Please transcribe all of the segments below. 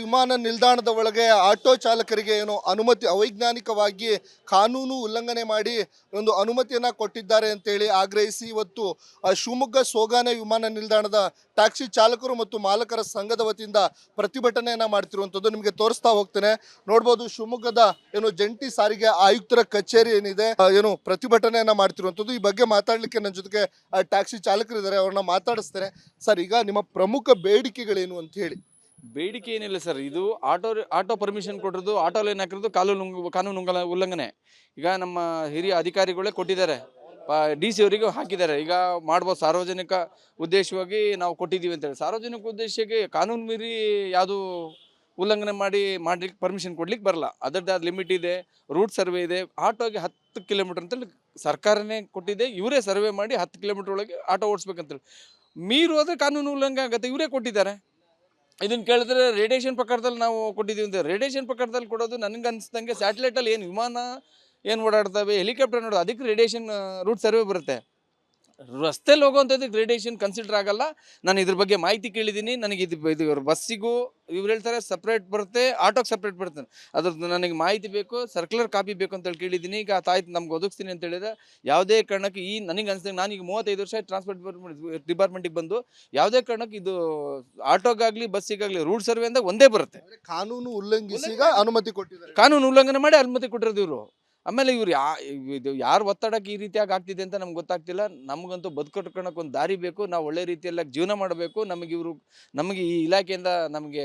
ವಿಮಾನ ನಿಲ್ದಾಣದ ಒಳಗೆ ಆಟೋ ಚಾಲಕರಿಗೆ ಏನು ಅನುಮತಿ, ಅವೈಜ್ಞಾನಿಕವಾಗಿ ಕಾನೂನು ಉಲ್ಲಂಘನೆ ಮಾಡಿ ಒಂದು ಅನುಮತಿಯನ್ನು ಕೊಟ್ಟಿದ್ದಾರೆ ಅಂತೇಳಿ ಆಗ್ರಹಿಸಿ ಇವತ್ತು ಶಿವಮೊಗ್ಗ ಸೋಗಾನೆ ವಿಮಾನ ನಿಲ್ದಾಣದ ಟ್ಯಾಕ್ಸಿ ಚಾಲಕರು ಮತ್ತು ಮಾಲಕರ ಸಂಘದ ವತಿಯಿಂದ ಪ್ರತಿಭಟನೆಯನ್ನು ಮಾಡ್ತಿರುವಂಥದ್ದು ನಿಮಗೆ ತೋರಿಸ್ತಾ ಹೋಗ್ತೇನೆ. ನೋಡ್ಬೋದು ಶಿವಮೊಗ್ಗದ ಏನು ಜಂಟಿ ಸಾರಿಗೆ ಆಯುಕ್ತರ ಕಚೇರಿ ಏನಿದೆ ಏನು ಪ್ರತಿಭಟನೆಯನ್ನು ಮಾಡ್ತಿರುವಂಥದ್ದು. ಈ ಬಗ್ಗೆ ಮಾತಾಡಲಿಕ್ಕೆ ನನ್ನ ಜೊತೆಗೆ ಟ್ಯಾಕ್ಸಿ ಚಾಲಕರಿದ್ದಾರೆ, ಅವ್ರನ್ನ ಮಾತಾಡಿಸ್ತೇನೆ. ಸರ್, ಈಗ ನಿಮ್ಮ ಪ್ರಮುಖ ಬೇಡಿಕೆಗಳೇನು ಅಂತ ಹೇಳಿ. ಬೇಡಿಕೆ ಏನಿಲ್ಲ ಸರ್. ಇದು ಆಟೋ ಆಟೋ ಪರ್ಮಿಷನ್ ಕೊಟ್ಟಿರೋದು, ಆಟೋ ಲೈನ್ ಹಾಕಿರೋದು ಕಾನೂನು ಕಾನೂನು ಉಲ್ಲಂಘನೆ. ಈಗ ನಮ್ಮ ಹಿರಿಯ ಅಧಿಕಾರಿಗಳೇ ಕೊಟ್ಟಿದ್ದಾರೆ. ಡಿ ಸಿ ಅವರಿಗೂ ಹಾಕಿದ್ದಾರೆ. ಈಗ ಮಾಡ್ಬೋದು ಸಾರ್ವಜನಿಕ ಉದ್ದೇಶವಾಗಿ ನಾವು ಕೊಟ್ಟಿದ್ದೀವಿ ಅಂತೇಳಿ. ಸಾರ್ವಜನಿಕ ಉದ್ದೇಶಕ್ಕೆ ಕಾನೂನು ಮೀರಿ ಯಾವುದು ಉಲ್ಲಂಘನೆ ಮಾಡಿ, ಮಾಡ್ಲಿಕ್ಕೆ ಪರ್ಮಿಷನ್ ಕೊಡ್ಲಿಕ್ಕೆ ಬರಲ್ಲ. ಅದರದ್ದು ಅದು ಲಿಮಿಟ್ ಇದೆ ರೂಟ್ ಸರ್ವೆ ಇದೆ. ಆಟೋಗೆ ಹತ್ತು ಕಿಲೋಮೀಟರ್ ಅಂತೇಳಿ ಸರ್ಕಾರನೇ ಕೊಟ್ಟಿದೆ. ಇವರೇ ಸರ್ವೆ ಮಾಡಿ ಹತ್ತು ಕಿಲೋಮೀಟರ್ ಒಳಗೆ ಆಟೋ ಓಡಿಸ್ಬೇಕಂತೇಳಿ. ಮೀರು ಹೋದ್ರೆ ಕಾನೂನು ಉಲ್ಲಂಘನೆ ಆಗುತ್ತೆ. ಇವರೇ ಕೊಟ್ಟಿದ್ದಾರೆ. ಇದನ್ನ ಕೇಳಿದ್ರೆ ರೇಡಿಯೇಷನ್ ಪ್ರಕಾರದಲ್ಲಿ ನಾವು ಕೊಟ್ಟಿದ್ದೀವಿ ಅಂತ. ರೇಡಿಯೇಷನ್ ಪ್ರಕಾರದಲ್ಲಿ ಕೊಡೋದು ನನಗೆ ಅನಿಸ್ದಂಗೆ ಸ್ಯಾಟಲೈಟಲ್ಲಿ ಏನು ವಿಮಾನ ಏನು ಓಡಾಡ್ತವೆ ಹೆಲಿಕಾಪ್ಟರ್ ನೋಡೋದು ಅದಕ್ಕೆ ರೇಡಿಯೇಷನ್ ರೂಟ್ ಸರ್ವೆ ಬರುತ್ತೆ. ರಸ್ತೆಲಿ ಹೋಗುವಂಥದ್ದು ಗ್ರೇಡೇಷನ್ ಕನ್ಸಿಡರ್ ಆಗಲ್ಲ. ನಾನು ಇದ್ರ ಬಗ್ಗೆ ಮಾಹಿತಿ ಕೇಳಿದ್ದೀನಿ. ನನಗೆ ಇದು ಇದು ಬಸ್ಸಿಗೂ ಇವ್ರು ಹೇಳ್ತಾರೆ ಸಪ್ರೇಟ್ ಬರುತ್ತೆ ಆಟೋಗೆ ಸಪ್ರೇಟ್ ಬರುತ್ತೆ. ಅದ್ರದ್ದು ನನಗೆ ಮಾಹಿತಿ ಬೇಕು ಸರ್ಕ್ಯುಲರ್ ಕಾಪಿ ಬೇಕು ಅಂತೇಳಿ ಕೇಳಿದ್ದೀನಿ. ಈಗ ತಾಯ್ತು ನಮ್ಗೆ ಒದಗಿಸ್ತೀನಿ ಅಂತ ಹೇಳಿದ್ರೆ ಯಾವುದೇ ಕಾರಣಕ್ಕೆ ಈ ನನಗೆ ಅನಿಸಿದಾಗ ನಾನು ಈಗ ಮೂವತ್ತೈದು ವರ್ಷ ಟ್ರಾನ್ಸ್ಪೋರ್ಟ್ ಡಿಪಾರ್ಟ್ಮೆಂಟ್ ಡಿಪಾರ್ಟ್ಮೆಂಟಿಗೆ ಬಂದು ಯಾವುದೇ ಕಾರಣಕ್ಕೆ ಇದು ಆಟೋಗಾಗಲಿ ಬಸ್ಸಿಗಾಗಲಿ ರೂಟ್ ಸರ್ವೆ ಅಂದಾಗ ಒಂದೇ ಬರುತ್ತೆ. ಕಾನೂನು ಉಲ್ಲಂಘಿಸಿ ಅನುಮತಿ ಕೊಟ್ಟಿದ್ದಾರೆ. ಕಾನೂನು ಉಲ್ಲಂಘನೆ ಮಾಡಿ ಅನುಮತಿ ಕೊಟ್ಟಿರೋದು ಇವರು. ಆಮೇಲೆ ಇವ್ರು ಯಾ ಇದು ಯಾರು ಒತ್ತಡಕ್ಕೆ ಈ ರೀತಿಯಾಗಿ ಆಗ್ತಿದೆ ಅಂತ ನಮ್ಗೆ ಗೊತ್ತಾಗ್ತಿಲ್ಲ. ನಮಗಂತೂ ಬದುಕೊಟ್ಕೊಳಕ್ಕೆ ಒಂದು ದಾರಿ ಬೇಕು. ನಾವು ಒಳ್ಳೆ ರೀತಿಯಲ್ಲಿ ಜೀವನ ಮಾಡಬೇಕು. ನಮಗೆ ಇವರು ನಮಗೆ ಈ ಇಲಾಖೆಯಿಂದ ನಮಗೆ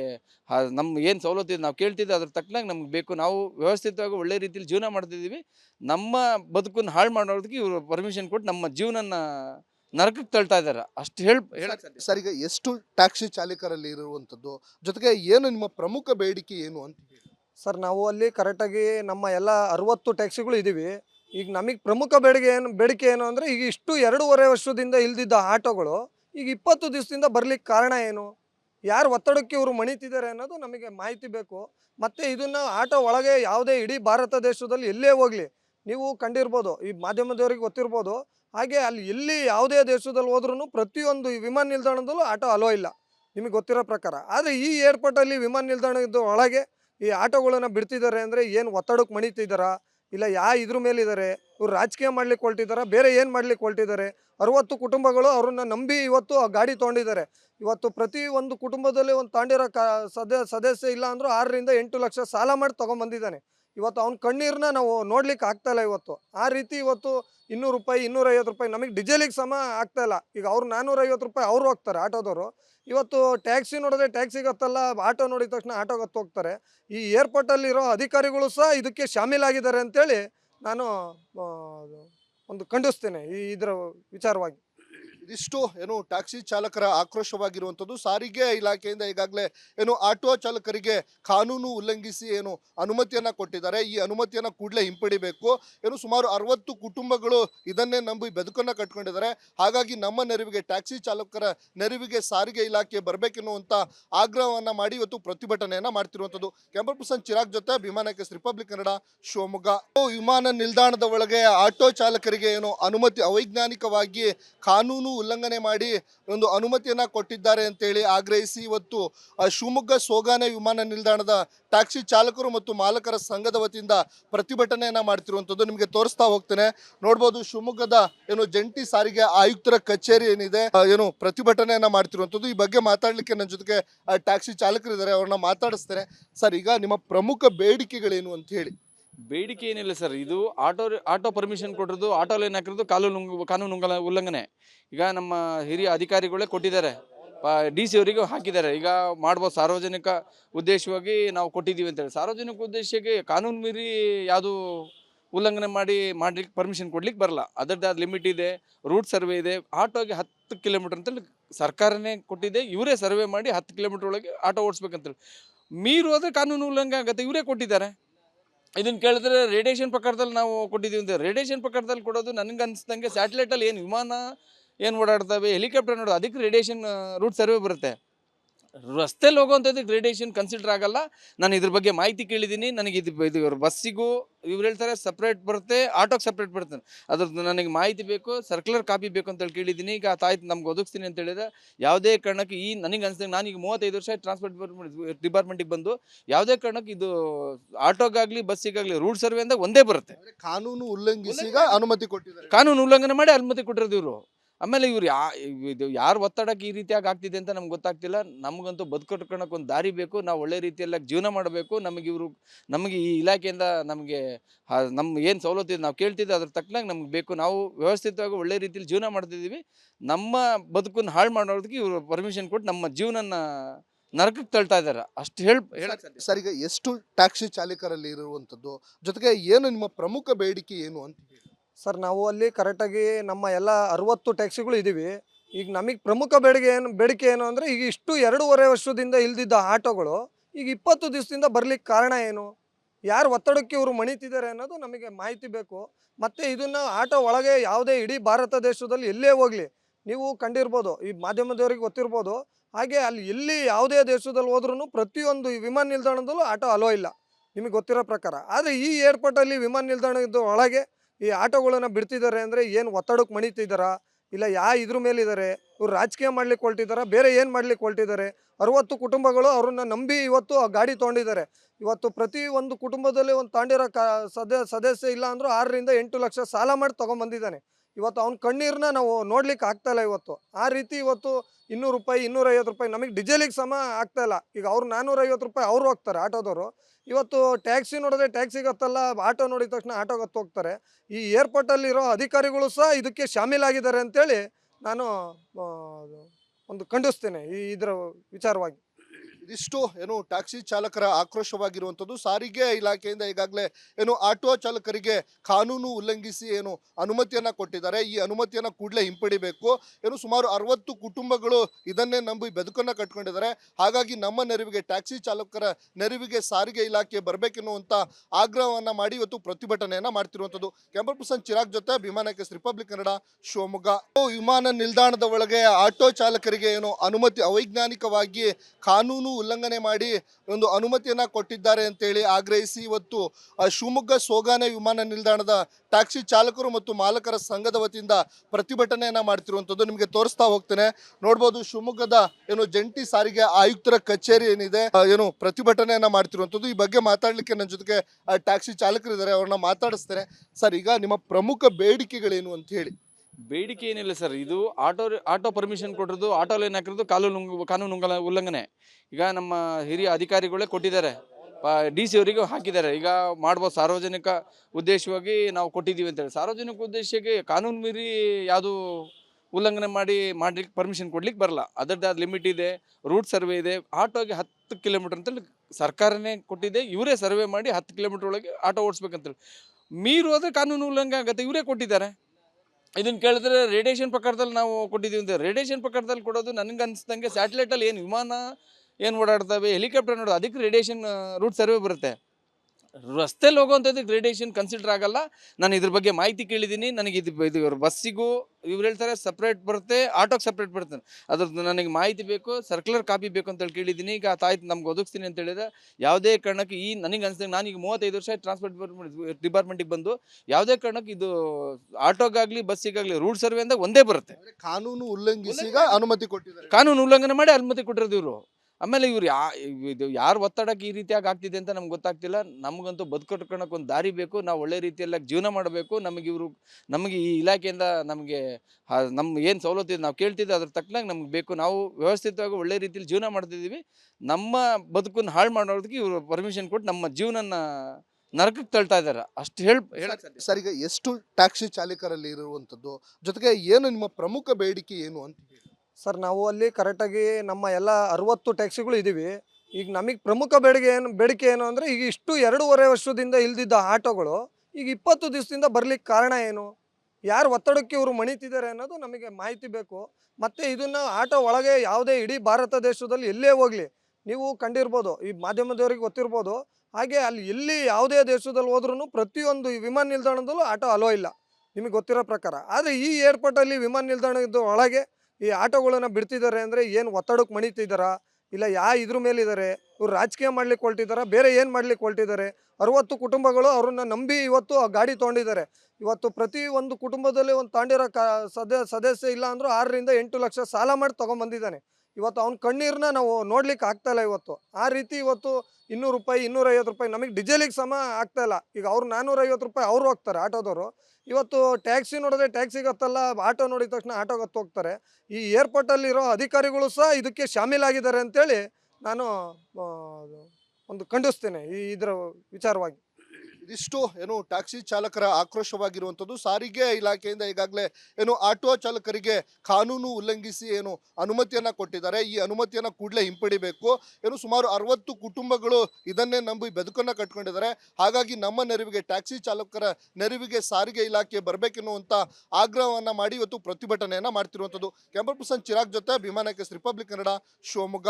ನಮ್ಮ ಏನು ಸವಲತ್ತು ಇದೆ ನಾವು ಕೇಳ್ತಿದ್ದೆ ಅದ್ರ ತಕ್ಕನಾಗಿ ನಮ್ಗೆ ಬೇಕು. ನಾವು ವ್ಯವಸ್ಥಿತವಾಗಿ ಒಳ್ಳೆ ರೀತಿಯಲ್ಲಿ ಜೀವನ ಮಾಡ್ತಿದ್ದೀವಿ ನಮ್ಮ ಬದುಕನ್ನು ಹಾಳು ಮಾಡೋದಕ್ಕೆ ಇವರು ಪರ್ಮಿಷನ್ ಕೊಟ್ಟು ನಮ್ಮ ಜೀವನನ ನರಕಕ್ಕೆ ತಳ್ತಾ ಇದ್ದಾರೆ ಅಷ್ಟು ಹೇಳಿ. ಸರ್ ಈಗ ಎಷ್ಟು ಟ್ಯಾಕ್ಸಿ ಚಾಲಕರಲ್ಲಿ ಇರುವಂಥದ್ದು ಜೊತೆಗೆ ಏನು ನಿಮ್ಮ ಪ್ರಮುಖ ಬೇಡಿಕೆ ಏನು ಅಂತ ಸರ್, ನಾವು ಅಲ್ಲಿ ಕರೆಕ್ಟಾಗಿ ನಮ್ಮ ಎಲ್ಲ ಅರವತ್ತು ಟ್ಯಾಕ್ಸಿಗಳು ಇದ್ದೀವಿ ಈಗ ನಮಗೆ ಪ್ರಮುಖ ಬೇಡಿಕೆ ಏನು ಬೇಡಿಕೆ ಏನು ಅಂದರೆ ಈಗ ಇಷ್ಟು ಎರಡೂವರೆ ವರ್ಷದಿಂದ ಇಲ್ದಿದ್ದ ಆಟೋಗಳು ಈಗ ಇಪ್ಪತ್ತು ದಿವಸದಿಂದ ಬರಲಿಕ್ಕೆ ಕಾರಣ ಏನು? ಯಾರು ಒತ್ತಡಕ್ಕೆ ಇವರು ಮಣಿತಿದ್ದಾರೆ ಅನ್ನೋದು ನಮಗೆ ಮಾಹಿತಿ ಬೇಕು. ಮತ್ತು ಇದನ್ನು ಆಟೋ ಒಳಗೆ ಯಾವುದೇ ಇಡೀ ಭಾರತ ದೇಶದಲ್ಲಿ ಎಲ್ಲೇ ಹೋಗಲಿ, ನೀವು ಕಂಡಿರ್ಬೋದು, ಈ ಮಾಧ್ಯಮದವರಿಗೆ ಗೊತ್ತಿರ್ಬೋದು. ಹಾಗೆ ಅಲ್ಲಿ ಎಲ್ಲಿ ಯಾವುದೇ ದೇಶದಲ್ಲಿ ಹೋದ್ರೂ ಪ್ರತಿಯೊಂದು ವಿಮಾನ ನಿಲ್ದಾಣದಲ್ಲೂ ಆಟೋ ಅಲೋ ಇಲ್ಲ, ನಿಮಗೆ ಗೊತ್ತಿರೋ ಪ್ರಕಾರ. ಆದರೆ ಈ ಏರ್ಪೋರ್ಟಲ್ಲಿ ವಿಮಾನ ನಿಲ್ದಾಣದ ಒಳಗೆ ಈ ಆಟೋಗಳನ್ನ ಬಿಡ್ತಿದ್ದಾರೆ ಅಂದರೆ ಏನು ಒತ್ತಡಕ್ಕೆ ಮಣಿತಿದ್ದಾರಾ? ಇಲ್ಲ ಯಾ ಇದ್ರ ಮೇಲಿದ್ದಾರೆ ಇವ್ರು ರಾಜಕೀಯ ಮಾಡ್ಲಿಕ್ಕೆ ಹೊಲ್ಟಿದ್ದಾರಾ? ಬೇರೆ ಏನು ಮಾಡ್ಲಿಕ್ಕೆ ಹೊಲ್ಟಿದ್ದಾರೆ? ಅರುವತ್ತು ಕುಟುಂಬಗಳು ಅವ್ರನ್ನ ನಂಬಿ ಇವತ್ತು ಆ ಗಾಡಿ ತೊಗೊಂಡಿದ್ದಾರೆ. ಇವತ್ತು ಪ್ರತಿ ಒಂದು ಕುಟುಂಬದಲ್ಲಿ ಒಂದು ತಾಂಡಿರೋ ಸದ ಸದಸ್ಯ ಇಲ್ಲ ಅಂದರೂ ಆರರಿಂದ ಎಂಟು ಲಕ್ಷ ಸಾಲ ಮಾಡಿ ತೊಗೊಂಬಂದಿದ್ದಾನೆ. ಇವತ್ತು ಅವ್ನ ಕಣ್ಣೀರನ್ನ ನಾವು ನೋಡ್ಲಿಕ್ಕೆ ಆಗ್ತಾ ಇವತ್ತು. ಆ ರೀತಿ ಇವತ್ತು ಇನ್ನೂರು ರೂಪಾಯಿ ಇನ್ನೂರೈವತ್ತು ರೂಪಾಯಿ ನಮಗೆ ಡಿಜೆಲಿಗೆ ಸಮ ಆಗ್ತಾ ಈಗ ಅವ್ರು ನಾನ್ನೂರೈವತ್ತು ರೂಪಾಯಿ ಅವ್ರು ಹೋಗ್ತಾರೆ ಆಟೋದವರು. ಇವತ್ತು ಟ್ಯಾಕ್ಸಿ ನೋಡಿದ್ರೆ ಟ್ಯಾಕ್ಸಿಗೆ ಹತ್ತಲ್ಲ ಆಟೋ ನೋಡಿದ ತಕ್ಷಣ ಆಟೋಗೆ ಹತ್ತು ಹೋಗ್ತಾರೆ. ಈ ಏರ್ಪೋರ್ಟಲ್ಲಿರೋ ಅಧಿಕಾರಿಗಳು ಸಹ ಇದಕ್ಕೆ ಶಾಮೀಲಾಗಿದ್ದಾರೆ ಅಂತೇಳಿ ನಾನು ಒಂದು ಖಂಡಿಸ್ತೇನೆ ಈ ಇದರ ವಿಚಾರವಾಗಿ. ಇದಿಷ್ಟು, ಏನು ಟ್ಯಾಕ್ಸಿ ಚಾಲಕರ ಆಕ್ರೋಶವಾಗಿರುವಂಥದ್ದು, ಸಾರಿಗೆ ಇಲಾಖೆಯಿಂದ ಈಗಾಗಲೇ, ಏನು ಆಟೋ ಚಾಲಕರಿಗೆ ಕಾನೂನು ಉಲ್ಲಂಘಿಸಿ, ಏನು ಅನುಮತಿಯನ್ನು ಕೊಟ್ಟಿದ್ದಾರೆ. ಈ ಅನುಮತಿಯನ್ನು ಕೂಡಲೇ ಹಿಂಪಡಿಬೇಕು. ಏನು ಸುಮಾರು ಅರವತ್ತು ಕುಟುಂಬಗಳು ಇದನ್ನೇ ನಂಬಿ ಬದುಕನ್ನು ಕಟ್ಕೊಂಡಿದ್ದಾರೆ. ಹಾಗಾಗಿ ನಮ್ಮ ನೆರವಿಗೆ, ಟ್ಯಾಕ್ಸಿ ಚಾಲಕರ ನೆರವಿಗೆ ಸಾರಿಗೆ ಇಲಾಖೆ ಬರಬೇಕೆನ್ನುವಂಥ ಆಗ್ರಹವನ್ನು ಮಾಡಿ ಇವತ್ತು ಪ್ರತಿಭಟನೆಯನ್ನು ಮಾಡ್ತಿರುವಂಥದ್ದು. ಕ್ಯಾಮರಾ ಪರ್ಸನ್ ಚಿರಾಗ್ ಜೊತೆ ವಿಮಾನಕ್ಕೆ ರಿಪಬ್ಲಿಕ್ ಕನ್ನಡ, ಶಿವಮೊಗ್ಗ. ವಿಮಾನ ನಿಲ್ದಾಣದ ಒಳಗೆ ಆಟೋ ಚಾಲಕರಿಗೆ ಏನು ಅನುಮತಿ, ಅವೈಜ್ಞಾನಿಕವಾಗಿ ಕಾನೂನು ಉಲ್ಲಂಘನೆ ಮಾಡಿ ಒಂದು ಅನುಮತಿಯನ್ನ ಕೊಟ್ಟಿದ್ದಾರೆ ಅಂತೇಳಿ ಆಗ್ರಹಿಸಿ ಇವತ್ತು ಶಿವಮೊಗ್ಗ ಸೋಗಾನೆ ವಿಮಾನ ನಿಲ್ದಾಣದ ಟ್ಯಾಕ್ಸಿ ಚಾಲಕರು ಮತ್ತು ಮಾಲಕರ ಸಂಘದ ವತಿಯಿಂದ ಪ್ರತಿಭಟನೆಯನ್ನ ಮಾಡ್ತಿರುವಂಥದ್ದು ನಿಮಗೆ ತೋರಿಸ್ತಾ ಹೋಗ್ತೇನೆ. ನೋಡ್ಬೋದು ಶಿವಮೊಗ್ಗದ ಏನು ಜಂಟಿ ಸಾರಿಗೆ ಆಯುಕ್ತರ ಕಚೇರಿ ಏನಿದೆ ಏನು ಪ್ರತಿಭಟನೆಯನ್ನ ಮಾಡ್ತಿರುವಂಥದ್ದು. ಈ ಬಗ್ಗೆ ಮಾತಾಡ್ಲಿಕ್ಕೆ ನನ್ನ ಜೊತೆಗೆ ಟ್ಯಾಕ್ಸಿ ಚಾಲಕರಿದ್ದಾರೆ, ಅವ್ರನ್ನ ಮಾತಾಡಿಸ್ತೇನೆ. ಸರ್, ಈಗ ನಿಮ್ಮ ಪ್ರಮುಖ ಬೇಡಿಕೆಗಳೇನು ಅಂತ ಹೇಳಿ. ಬೇಡಿಕೆ ಏನಿಲ್ಲ ಸರ್. ಇದು ಆಟೋ ಆಟೋ ಪರ್ಮಿಷನ್ ಕೊಟ್ಟಿರೋದು, ಆಟೋ ಲೈನ್ ಹಾಕಿರೋದು ಕಾನೂನು ಕಾನೂನು ಉಲ್ಲಂಘನೆ. ಈಗ ನಮ್ಮ ಹಿರಿಯ ಅಧಿಕಾರಿಗಳೇ ಕೊಟ್ಟಿದ್ದಾರೆ. ಡಿ ಸಿ ಅವರಿಗೂ ಹಾಕಿದ್ದಾರೆ. ಈಗ ಮಾಡ್ಬೋದು ಸಾರ್ವಜನಿಕ ಉದ್ದೇಶವಾಗಿ ನಾವು ಕೊಟ್ಟಿದ್ದೀವಿ ಅಂತೇಳಿ. ಸಾರ್ವಜನಿಕ ಉದ್ದೇಶಕ್ಕೆ ಕಾನೂನು ಮೀರಿ ಯಾವುದು ಉಲ್ಲಂಘನೆ ಮಾಡಿ, ಮಾಡ್ಲಿಕ್ಕೆ ಪರ್ಮಿಷನ್ ಕೊಡ್ಲಿಕ್ಕೆ ಬರಲ್ಲ. ಅದರದ್ದು ಅದು ಲಿಮಿಟ್ ಇದೆ ರೂಟ್ ಸರ್ವೆ ಇದೆ. ಆಟೋಗೆ ಹತ್ತು ಕಿಲೋಮೀಟರ್ ಅಂತೇಳಿ ಸರ್ಕಾರನೇ ಕೊಟ್ಟಿದೆ. ಇವರೇ ಸರ್ವೆ ಮಾಡಿ ಹತ್ತು ಕಿಲೋಮೀಟರ್ ಒಳಗೆ ಆಟೋ ಓಡಿಸ್ಬೇಕಂತೇಳಿ. ಮೀರು ಹೋದ್ರೆ ಕಾನೂನು ಉಲ್ಲಂಘನೆ ಆಗುತ್ತೆ. ಇವರೇ ಕೊಟ್ಟಿದ್ದಾರೆ. ಇದನ್ನ ಕೇಳಿದ್ರೆ ರೇಡಿಯೇಷನ್ ಪ್ರಕಾರದಲ್ಲಿ ನಾವು ಕೊಟ್ಟಿದ್ದೀವಿ ಅಂತ. ರೇಡಿಯೇಷನ್ ಪ್ರಕಾರದಲ್ಲಿ ಕೊಡೋದು ನನಗೆ ಅನಿಸ್ದಂಗೆ ಸ್ಯಾಟಲೈಟಲ್ಲಿ ಏನು ವಿಮಾನ ಏನು ಓಡಾಡ್ತವೆ ಹೆಲಿಕಾಪ್ಟರ್ ನೋಡೋದು ಅದಕ್ಕೆ ರೇಡಿಯೇಷನ್ ರೂಟ್ ಸರ್ವೆ ಬರುತ್ತೆ. ರಸ್ತೆಲಿ ಹೋಗುವಂಥದ್ದು ಗ್ರೇಡೇಷನ್ ಕನ್ಸಿಡರ್ ಆಗಲ್ಲ. ನಾನು ಇದ್ರ ಬಗ್ಗೆ ಮಾಹಿತಿ ಕೇಳಿದ್ದೀನಿ. ನನಗೆ ಇದು ಇದು ಬಸ್ಸಿಗೂ ಇವ್ರು ಹೇಳ್ತಾರೆ ಸಪ್ರೇಟ್ ಬರುತ್ತೆ ಆಟೋಗೆ ಸಪ್ರೇಟ್ ಬರುತ್ತೆ. ಅದ್ರದ್ದು ನನಗೆ ಮಾಹಿತಿ ಬೇಕು ಸರ್ಕ್ಯುಲರ್ ಕಾಪಿ ಬೇಕು ಅಂತ ಹೇಳಿ ಕೇಳಿದ್ದೀನಿ. ಈಗ ಆ ತಾಯಿ ನಮ್ಗೆ ಒದಗಿಸ್ತೀನಿ ಅಂತ ಹೇಳಿದ್ರೆ ಯಾವುದೇ ಕಾರಣಕ್ಕೆ ಈ ನನಗೆ ಅನಿಸಿದಾಗ ನಾನು ಈಗ ಮೂವತ್ತೈದು ವರ್ಷ ಟ್ರಾನ್ಸ್ಪೋರ್ಟ್ ಡಿಪಾರ್ಟ್ಮೆಂಟ್ ಡಿಪಾರ್ಟ್ಮೆಂಟಿಗೆ ಬಂದು ಯಾವುದೇ ಕಾರಣಕ್ಕೆ ಇದು ಆಟೋಗಾಗಲಿ ಬಸ್ಸಿಗಾಗಲಿ ರೂಟ್ ಸರ್ವೆ ಅಂದಾಗ ಒಂದೇ ಬರುತ್ತೆ. ಕಾನೂನು ಉಲ್ಲಂಘಿಸಿ ಅನುಮತಿ ಕೊಟ್ಟಿದ್ದಾರೆ. ಕಾನೂನು ಉಲ್ಲಂಘನೆ ಮಾಡಿ ಅನುಮತಿ ಕೊಟ್ಟಿರೋದು ಇವರು. ಆಮೇಲೆ ಇವ್ರು ಯಾ ಇದು ಯಾರು ಒತ್ತಡಕ್ಕೆ ಈ ರೀತಿಯಾಗಿ ಆಗ್ತಿದೆ ಅಂತ ನಮ್ಗೆ ಗೊತ್ತಾಗ್ತಿಲ್ಲ. ನಮಗಂತೂ ಬದುಕೊಟ್ಕೊಳಕ್ಕೆ ಒಂದು ದಾರಿ ಬೇಕು. ನಾವು ಒಳ್ಳೆ ರೀತಿಯಲ್ಲಿ ಜೀವನ ಮಾಡಬೇಕು. ನಮಗೆ ಇವರು ನಮಗೆ ಈ ಇಲಾಖೆಯಿಂದ ನಮಗೆ ನಮ್ಮ ಏನು ಸವಲತ್ತು ಇದೆ ನಾವು ಕೇಳ್ತಿದ್ದೆ ಅದ್ರ ತಕ್ಕನಾಗಿ ನಮ್ಗೆ ಬೇಕು. ನಾವು ವ್ಯವಸ್ಥಿತವಾಗಿ ಒಳ್ಳೆ ರೀತಿಯಲ್ಲಿ ಜೀವನ ಮಾಡ್ತಿದ್ದೀವಿ ನಮ್ಮ ಬದುಕನ್ನು ಹಾಳು ಮಾಡೋದಕ್ಕೆ ಇವರು ಪರ್ಮಿಷನ್ ಕೊಟ್ಟು ನಮ್ಮ ಜೀವನನ ನರಕಕ್ಕೆ ತಳ್ತಾ ಇದ್ದಾರೆ ಅಷ್ಟು ಹೇಳಿ. ಸರ್ ಈಗ ಎಷ್ಟು ಟ್ಯಾಕ್ಸಿ ಚಾಲಕರಲ್ಲಿ ಇರುವಂಥದ್ದು ಜೊತೆಗೆ ಏನು ನಿಮ್ಮ ಪ್ರಮುಖ ಬೇಡಿಕೆ ಏನು ಅಂತ ಸರ್, ನಾವು ಅಲ್ಲಿ ಕರೆಕ್ಟಾಗಿ ನಮ್ಮ ಎಲ್ಲ ಅರುವತ್ತು ಟ್ಯಾಕ್ಸಿಗಳು ಇದ್ದೀವಿ. ಈಗ ನಮಗೆ ಪ್ರಮುಖ ಬೇಡಿಕೆ ಏನು ಬೇಡಿಕೆ ಏನು ಅಂದರೆ ಈಗ ಇಷ್ಟು ಎರಡೂವರೆ ವರ್ಷದಿಂದ ಇಲ್ದಿದ್ದ ಆಟೋಗಳು ಈಗ ಇಪ್ಪತ್ತು ದಿವಸದಿಂದ ಬರಲಿಕ್ಕೆ ಕಾರಣ ಏನು? ಯಾರು ಒತ್ತಡಕ್ಕೆ ಇವರು ಮಣಿತಿದ್ದಾರೆ ಅನ್ನೋದು ನಮಗೆ ಮಾಹಿತಿ ಬೇಕು. ಮತ್ತು ಇದನ್ನು ಆಟೋ ಒಳಗೆ ಯಾವುದೇ ಇಡೀ ಭಾರತ ದೇಶದಲ್ಲಿ ಎಲ್ಲೇ ಹೋಗಲಿ, ನೀವು ಕಂಡಿರ್ಬೋದು, ಈ ಮಾಧ್ಯಮದವರಿಗೆ ಗೊತ್ತಿರ್ಬೋದು. ಹಾಗೆ ಅಲ್ಲಿ ಎಲ್ಲಿ ಯಾವುದೇ ದೇಶದಲ್ಲಿ ಹೋದ್ರೂ ಪ್ರತಿಯೊಂದು ವಿಮಾನ ನಿಲ್ದಾಣದಲ್ಲೂ ಆಟೋ ಅಲೋ ಇಲ್ಲ, ನಿಮಗೆ ಗೊತ್ತಿರೋ ಪ್ರಕಾರ. ಆದರೆ ಈ ಏರ್ಪೋರ್ಟಲ್ಲಿ ವಿಮಾನ ನಿಲ್ದಾಣದ ಒಳಗೆ ಈ ಆಟೋಗಳನ್ನ ಬಿಡ್ತಿದ್ದಾರೆ ಅಂದರೆ ಏನು ಒತ್ತಡಕ್ಕೆ ಮಣಿತಿದ್ದಾರಾ? ಇಲ್ಲ ಯಾ ಇದ್ರ ಮೇಲಿದ್ದಾರೆ ಇವ್ರು ರಾಜಕೀಯ ಮಾಡ್ಲಿಕ್ಕೆ ಹೊಲ್ಟಿದ್ದಾರಾ? ಬೇರೆ ಏನು ಮಾಡ್ಲಿಕ್ಕೆ ಹೊಲ್ಟಿದ್ದಾರೆ? ಅರುವತ್ತು ಕುಟುಂಬಗಳು ಅವ್ರನ್ನ ನಂಬಿ ಇವತ್ತು ಆ ಗಾಡಿ ತೊಗೊಂಡಿದ್ದಾರೆ. ಇವತ್ತು ಪ್ರತಿ ಒಂದು ಕುಟುಂಬದಲ್ಲಿ ಒಂದು ತಾಂಡಿರೋ ಸದ, ಸದಸ್ಯ ಇಲ್ಲ ಅಂದರೂ ಆರರಿಂದ ಎಂಟು ಲಕ್ಷ ಸಾಲ ಮಾಡಿ ತೊಗೊಂಬಂದಿದ್ದಾನೆ. ಇವತ್ತು ಅವ್ನ ಕಣ್ಣೀರನ್ನ ನಾವು ನೋಡ್ಲಿಕ್ಕೆ ಆಗ್ತಾಯಿಲ್ಲ ಇವತ್ತು. ಆ ರೀತಿ ಇವತ್ತು ಇನ್ನೂರು ರೂಪಾಯಿ ಇನ್ನೂರೈವತ್ತು ರೂಪಾಯಿ ನಮಗೆ ಡಿಜೆಲಿಗೆ ಸಮ ಆಗ್ತಾಯಿಲ್ಲ ಈಗ ಅವ್ರು ನಾನ್ನೂರೈವತ್ತು ರೂಪಾಯಿ ಅವ್ರು ಹೋಗ್ತಾರೆ ಆಟೋದವರು. ಇವತ್ತು ಟ್ಯಾಕ್ಸಿ ನೋಡಿದ್ರೆ ಟ್ಯಾಕ್ಸಿಗೆ ಹತ್ತಲ್ಲ ಆಟೋ ನೋಡಿದ ತಕ್ಷಣ ಆಟೋಗೆ ಹತ್ತು ಹೋಗ್ತಾರೆ. ಈ ಏರ್ಪೋರ್ಟಲ್ಲಿರೋ ಅಧಿಕಾರಿಗಳು ಸಹ ಇದಕ್ಕೆ ಶಾಮೀಲಾಗಿದ್ದಾರೆ ಅಂತೇಳಿ ನಾನು ಒಂದು ಖಂಡಿಸ್ತೇನೆ ಈ ಇದರ ವಿಚಾರವಾಗಿ. ಇದಿಷ್ಟು, ಏನು ಟ್ಯಾಕ್ಸಿ ಚಾಲಕರ ಆಕ್ರೋಶವಾಗಿರುವಂಥದ್ದು, ಸಾರಿಗೆ ಇಲಾಖೆಯಿಂದ ಈಗಾಗಲೇ, ಏನು ಆಟೋ ಚಾಲಕರಿಗೆ ಕಾನೂನು ಉಲ್ಲಂಘಿಸಿ, ಏನು ಅನುಮತಿಯನ್ನು ಕೊಟ್ಟಿದ್ದಾರೆ. ಈ ಅನುಮತಿಯನ್ನು ಕೂಡಲೇ ಹಿಂಪಡಿಬೇಕು. ಏನು ಸುಮಾರು ಅರವತ್ತು ಕುಟುಂಬಗಳು ಇದನ್ನೇ ನಂಬಿ ಬದುಕನ್ನು ಕಟ್ಕೊಂಡಿದ್ದಾರೆ. ಹಾಗಾಗಿ ನಮ್ಮ ನೆರವಿಗೆ, ಟ್ಯಾಕ್ಸಿ ಚಾಲಕರ ನೆರವಿಗೆ ಸಾರಿಗೆ ಇಲಾಖೆ ಬರಬೇಕೆನ್ನುವಂಥ ಆಗ್ರಹವನ್ನು ಮಾಡಿ ಇವತ್ತು ಪ್ರತಿಭಟನೆಯನ್ನು ಮಾಡ್ತಿರುವಂಥದ್ದು. ಕ್ಯಾಮರಾ ಪರ್ಸನ್ ಚಿರಾಗ್ ಜೊತೆ ವಿಮಾನಕ್ಕೆ ರಿಪಬ್ಲಿಕ್ ಕನ್ನಡ, ಶಿವಮೊಗ್ಗ. ವಿಮಾನ ನಿಲ್ದಾಣದ ಒಳಗೆ ಆಟೋ ಚಾಲಕರಿಗೆ ಏನು ಅನುಮತಿ, ಅವೈಜ್ಞಾನಿಕವಾಗಿ ಕಾನೂನು ಉಲ್ಲಂಘನೆ ಮಾಡಿ ಒಂದು ಅನುಮತಿಯನ್ನ ಕೊಟ್ಟಿದ್ದಾರೆ ಅಂತೇಳಿ ಆಗ್ರಹಿಸಿ ಇವತ್ತು ಶಿವಮೊಗ್ಗ ಸೋಗಾನೆ ವಿಮಾನ ನಿಲ್ದಾಣದ ಟ್ಯಾಕ್ಸಿ ಚಾಲಕರು ಮತ್ತು ಮಾಲಕರ ಸಂಘದ ವತಿಯಿಂದ ಪ್ರತಿಭಟನೆಯನ್ನ ಮಾಡ್ತಿರುವಂಥದ್ದು ನಿಮಗೆ ತೋರಿಸ್ತಾ ಹೋಗ್ತೇನೆ. ನೋಡ್ಬೋದು ಶಿವಮೊಗ್ಗದ ಏನು ಜಂಟಿ ಸಾರಿಗೆ ಆಯುಕ್ತರ ಕಚೇರಿ ಏನಿದೆ ಏನು ಪ್ರತಿಭಟನೆಯನ್ನ ಮಾಡ್ತಿರುವಂಥದ್ದು. ಈ ಬಗ್ಗೆ ಮಾತಾಡ್ಲಿಕ್ಕೆ ನನ್ನ ಜೊತೆಗೆ ಟ್ಯಾಕ್ಸಿ ಚಾಲಕರಿದ್ದಾರೆ, ಅವ್ರನ್ನ ಮಾತಾಡಿಸ್ತೇನೆ. ಸರ್, ಈಗ ನಿಮ್ಮ ಪ್ರಮುಖ ಬೇಡಿಕೆಗಳೇನು ಅಂತ ಹೇಳಿ. ಬೇಡಿಕೆ ಏನಿಲ್ಲ ಸರ್. ಇದು ಆಟೋ ಆಟೋ ಪರ್ಮಿಷನ್ ಕೊಟ್ಟಿರೋದು, ಆಟೋ ಲೈನ್ ಹಾಕಿರೋದು ಕಾನೂನು ಕಾನೂನು ಉಲ್ಲಂಘನೆ. ಈಗ ನಮ್ಮ ಹಿರಿಯ ಅಧಿಕಾರಿಗಳೇ ಕೊಟ್ಟಿದ್ದಾರೆ. ಡಿ ಸಿ ಅವರಿಗೂ ಹಾಕಿದ್ದಾರೆ. ಈಗ ಮಾಡ್ಬೋದು ಸಾರ್ವಜನಿಕ ಉದ್ದೇಶವಾಗಿ ನಾವು ಕೊಟ್ಟಿದ್ದೀವಿ ಅಂತೇಳಿ. ಸಾರ್ವಜನಿಕ ಉದ್ದೇಶಕ್ಕೆ ಕಾನೂನು ಮೀರಿ ಯಾವುದು ಉಲ್ಲಂಘನೆ ಮಾಡಿ, ಮಾಡ್ಲಿಕ್ಕೆ ಪರ್ಮಿಷನ್ ಕೊಡ್ಲಿಕ್ಕೆ ಬರಲ್ಲ. ಅದರದ್ದು ಅದು ಲಿಮಿಟ್ ಇದೆ ರೂಟ್ ಸರ್ವೆ ಇದೆ. ಆಟೋಗೆ ಹತ್ತು ಕಿಲೋಮೀಟರ್ ಅಂತೇಳಿ ಸರ್ಕಾರನೇ ಕೊಟ್ಟಿದೆ. ಇವರೇ ಸರ್ವೆ ಮಾಡಿ ಹತ್ತು ಕಿಲೋಮೀಟರ್ ಒಳಗೆ ಆಟೋ ಓಡಿಸ್ಬೇಕಂತೇಳಿ. ಮೀರು ಹೋದ್ರೆ ಕಾನೂನು ಉಲ್ಲಂಘನೆ ಆಗುತ್ತೆ. ಇವರೇ ಕೊಟ್ಟಿದ್ದಾರೆ. ಇದನ್ನ ಕೇಳಿದ್ರೆ ರೇಡಿಯೇಷನ್ ಪ್ರಕಾರದಲ್ಲಿ ನಾವು ಕೊಟ್ಟಿದ್ದೀವಿ ಅಂತ ರೇಡಿಯೇಷನ್ ಪ್ರಕಾರದಲ್ಲಿ ಕೊಡೋದು ನನಗೆ ಅನಿಸ್ದಂಗೆ ಸ್ಯಾಟಲೈಟಲ್ಲಿ ಏನು ವಿಮಾನ ಏನು ಓಡಾಡ್ತವೆ ಹೆಲಿಕಾಪ್ಟರ್ ನೋಡೋದು ಅದಕ್ಕೆ ರೇಡಿಯೇಷನ್ ರೂಟ್ ಸರ್ವೆ ಬರುತ್ತೆ. ರಸ್ತೆಲಿ ಹೋಗುವಂಥದ್ದು ಗ್ರೇಡೇಷನ್ ಕನ್ಸಿಡರ್ ಆಗಲ್ಲ. ನಾನು ಇದ್ರ ಬಗ್ಗೆ ಮಾಹಿತಿ ಕೇಳಿದ್ದೀನಿ. ನನಗೆ ಇದು ಇದು ಬಸ್ಸಿಗೂ ಇವ್ರು ಹೇಳ್ತಾರೆ ಸಪ್ರೇಟ್ ಬರುತ್ತೆ ಆಟೋಗೆ ಸಪ್ರೇಟ್ ಬರುತ್ತೆ. ಅದ್ರದ್ದು ನನಗೆ ಮಾಹಿತಿ ಬೇಕು ಸರ್ಕ್ಯುಲರ್ ಕಾಪಿ ಬೇಕು ಅಂತ ಹೇಳಿ ಕೇಳಿದ್ದೀನಿ. ಈಗ ಆ ತಾಯಿ ನಮ್ಗೆ ಒದಗಿಸ್ತೀನಿ ಅಂತ ಹೇಳಿದ್ರೆ ಯಾವುದೇ ಕಾರಣಕ್ಕೆ ಈ ನನಗೆ ಅನಿಸಿದಾಗ ನಾನು ಈಗ ಮೂವತ್ತೈದು ವರ್ಷ ಟ್ರಾನ್ಸ್ಪೋರ್ಟ್ ಡಿಪಾರ್ಟ್ಮೆಂಟ್ ಡಿಪಾರ್ಟ್ಮೆಂಟಿಗೆ ಬಂದು ಯಾವುದೇ ಕಾರಣಕ್ಕೆ ಇದು ಆಟೋಗಾಗಲಿ ಬಸ್ಸಿಗಾಗಲಿ ರೂಟ್ ಸರ್ವೆ ಅಂದಾಗ ಒಂದೇ ಬರುತ್ತೆ. ಕಾನೂನು ಉಲ್ಲಂಘಿಸಿ ಅನುಮತಿ ಕೊಟ್ಟಿದ್ದಾರೆ. ಕಾನೂನು ಉಲ್ಲಂಘನೆ ಮಾಡಿ ಅನುಮತಿ ಕೊಟ್ಟಿರೋದು ಇವರು. ಆಮೇಲೆ ಇವ್ರು ಯಾ ಇದು ಯಾರು ಒತ್ತಡಕ್ಕೆ ಈ ರೀತಿಯಾಗಿ ಆಗ್ತಿದೆ ಅಂತ ನಮ್ಗೆ ಗೊತ್ತಾಗ್ತಿಲ್ಲ. ನಮಗಂತೂ ಬದುಕಟ್ಕೊಳಕ್ಕೆ ಒಂದು ದಾರಿ ಬೇಕು. ನಾವು ಒಳ್ಳೆ ರೀತಿಯಲ್ಲಿ ಜೀವನ ಮಾಡಬೇಕು. ನಮಗೆ ಇವರು ನಮಗೆ ಈ ಇಲಾಖೆಯಿಂದ ನಮಗೆ ನಮ್ಮ ಏನು ಸವಲತ್ತು ಇದೆ ನಾವು ಕೇಳ್ತಿದ್ದೆ ಅದ್ರ ತಕ್ಕನಾಗಿ ನಮ್ಗೆ ಬೇಕು. ನಾವು ವ್ಯವಸ್ಥಿತವಾಗಿ ಒಳ್ಳೆ ರೀತಿಯಲ್ಲಿ ಜೀವನ ಮಾಡ್ತಿದ್ದೀವಿ ನಮ್ಮ ಬದುಕನ್ನು ಹಾಳು ಮಾಡೋದಕ್ಕೆ ಇವರು ಪರ್ಮಿಷನ್ ಕೊಟ್ಟು ನಮ್ಮ ಜೀವನನ ನರಕಕ್ಕೆ ತಳ್ತಾ ಇದ್ದಾರೆ ಅಷ್ಟು ಹೇಳಿ. ಸರ್ ಈಗ ಎಷ್ಟು ಟ್ಯಾಕ್ಸಿ ಚಾಲಕರಲ್ಲಿ ಇರುವಂಥದ್ದು ಜೊತೆಗೆ ಏನು ನಿಮ್ಮ ಪ್ರಮುಖ ಬೇಡಿಕೆ ಏನು ಅಂತ ಹೇಳಿ. ಸರ್, ನಾವು ಅಲ್ಲಿ ಕರೆಕ್ಟಾಗಿ ನಮ್ಮ ಎಲ್ಲ ಅರವತ್ತು ಟ್ಯಾಕ್ಸಿಗಳು ಇದ್ದೀವಿ ಈಗ ನಮಗೆ ಪ್ರಮುಖ ಬೇಡಿಕೆ ಏನು ಬೇಡಿಕೆ ಏನು ಅಂದರೆ ಈಗ ಇಷ್ಟು ಎರಡೂವರೆ ವರ್ಷದಿಂದ ಇಲ್ದಿದ್ದ ಆಟೋಗಳು ಈಗ ಇಪ್ಪತ್ತು ದಿವಸದಿಂದ ಬರಲಿಕ್ಕೆ ಕಾರಣ ಏನು? ಯಾರು ಒತ್ತಡಕ್ಕೆ ಇವರು ಮಣಿತಿದ್ದಾರೆ ಅನ್ನೋದು ನಮಗೆ ಮಾಹಿತಿ ಬೇಕು. ಮತ್ತು ಇದನ್ನು ಆಟೋ ಒಳಗೆ ಯಾವುದೇ ಇಡೀ ಭಾರತ ದೇಶದಲ್ಲಿ ಎಲ್ಲೇ ಹೋಗಲಿ, ನೀವು ಕಂಡಿರ್ಬೋದು, ಈ ಮಾಧ್ಯಮದವರಿಗೆ ಗೊತ್ತಿರ್ಬೋದು. ಹಾಗೆ ಅಲ್ಲಿ ಎಲ್ಲಿ ಯಾವುದೇ ದೇಶದಲ್ಲಿ ಹೋದ್ರೂ ಪ್ರತಿಯೊಂದು ವಿಮಾನ ನಿಲ್ದಾಣದಲ್ಲೂ ಆಟೋ ಅಲೋ ಇಲ್ಲ, ನಿಮಗೆ ಗೊತ್ತಿರೋ ಪ್ರಕಾರ. ಆದರೆ ಈ ಏರ್ಪೋರ್ಟಲ್ಲಿ ವಿಮಾನ ನಿಲ್ದಾಣದ ಒಳಗೆ ಈ ಆಟೋಗಳನ್ನ ಬಿಡ್ತಿದ್ದಾರೆ ಅಂದರೆ ಏನು ಒತ್ತಡಕ್ಕೆ ಮಣಿತಿದ್ದಾರಾ? ಇಲ್ಲ ಯಾ ಇದ್ರ ಮೇಲಿದ್ದಾರೆ ಇವ್ರು ರಾಜಕೀಯ ಮಾಡ್ಲಿಕ್ಕೆ ಹೊರಟಿದ್ದಾರೆ ಬೇರೆ ಏನು ಮಾಡ್ಲಿಕ್ಕೆ ಹೊರಟಿದ್ದಾರೆ ಅರವತ್ತು ಕುಟುಂಬಗಳು ಅವ್ರನ್ನ ನಂಬಿ ಇವತ್ತು ಆ ಗಾಡಿ ತೊಗೊಂಡಿದ್ದಾರೆ. ಇವತ್ತು ಪ್ರತಿ ಒಂದು ಕುಟುಂಬದಲ್ಲಿ ಒಂದು ತಾಂಡಿರೋ ಸದ ಸದಸ್ಯ ಇಲ್ಲ ಅಂದರೂ ಆರರಿಂದ ಎಂಟು ಲಕ್ಷ ಸಾಲ ಮಾಡಿ ತೊಗೊಂಬಂದಿದ್ದಾನೆ. ಇವತ್ತು ಅವ್ನ ಕಣ್ಣೀರನ್ನ ನಾವು ನೋಡ್ಲಿಕ್ಕೆ ಆಗ್ತಾ ಇವತ್ತು. ಆ ರೀತಿ ಇವತ್ತು ಇನ್ನೂರು ರೂಪಾಯಿ ಇನ್ನೂರೈವತ್ತು ರೂಪಾಯಿ ನಮಗೆ ಡಿಜೆಲಿಗೆ ಸಮ ಆಗ್ತಾ ಈಗ ಅವ್ರು ನಾನ್ನೂರೈವತ್ತು ರೂಪಾಯಿ ಅವ್ರು ಹೋಗ್ತಾರೆ ಆಟೋದವರು. ಇವತ್ತು ಟ್ಯಾಕ್ಸಿ ನೋಡಿದ್ರೆ ಟ್ಯಾಕ್ಸಿಗೆ ಹತ್ತಲ್ಲ ಆಟೋ ನೋಡಿದ ತಕ್ಷಣ ಆಟೋಗೆ ಹತ್ತು ಹೋಗ್ತಾರೆ. ಈ ಏರ್ಪೋರ್ಟಲ್ಲಿರೋ ಅಧಿಕಾರಿಗಳು ಸಹ ಇದಕ್ಕೆ ಶಾಮೀಲಾಗಿದ್ದಾರೆ ಅಂತೇಳಿ ನಾನು ಒಂದು ಖಂಡಿಸ್ತೇನೆ ಈ ಇದರ ವಿಚಾರವಾಗಿ. ಇದಿಷ್ಟು, ಏನು ಟ್ಯಾಕ್ಸಿ ಚಾಲಕರ ಆಕ್ರೋಶವಾಗಿರುವಂಥದ್ದು, ಸಾರಿಗೆ ಇಲಾಖೆಯಿಂದ ಈಗಾಗಲೇ, ಏನು ಆಟೋ ಚಾಲಕರಿಗೆ ಕಾನೂನು ಉಲ್ಲಂಘಿಸಿ, ಏನು ಅನುಮತಿಯನ್ನು ಕೊಟ್ಟಿದ್ದಾರೆ. ಈ ಅನುಮತಿಯನ್ನು ಕೂಡಲೇ ಹಿಂಪಡಿಬೇಕು. ಏನು ಸುಮಾರು ಅರವತ್ತು ಕುಟುಂಬಗಳು ಇದನ್ನೇ ನಂಬಿ ಬದುಕನ್ನು ಕಟ್ಕೊಂಡಿದ್ದಾರೆ. ಹಾಗಾಗಿ ನಮ್ಮ ನೆರವಿಗೆ, ಟ್ಯಾಕ್ಸಿ ಚಾಲಕರ ನೆರವಿಗೆ ಸಾರಿಗೆ ಇಲಾಖೆ ಬರಬೇಕೆನ್ನುವಂಥ ಆಗ್ರಹವನ್ನು ಮಾಡಿ ಇವತ್ತು ಪ್ರತಿಭಟನೆಯನ್ನು ಮಾಡ್ತಿರುವಂಥದ್ದು. ಕ್ಯಾಮ್ರಾ ಪರ್ಸನ್ ಚಿರಾಗ್ ಜೊತೆ ವಿಮಾನಕ್ಕೆ ರಿಪಬ್ಲಿಕ್ ಕನ್ನಡ, ಶಿವಮೊಗ್ಗ.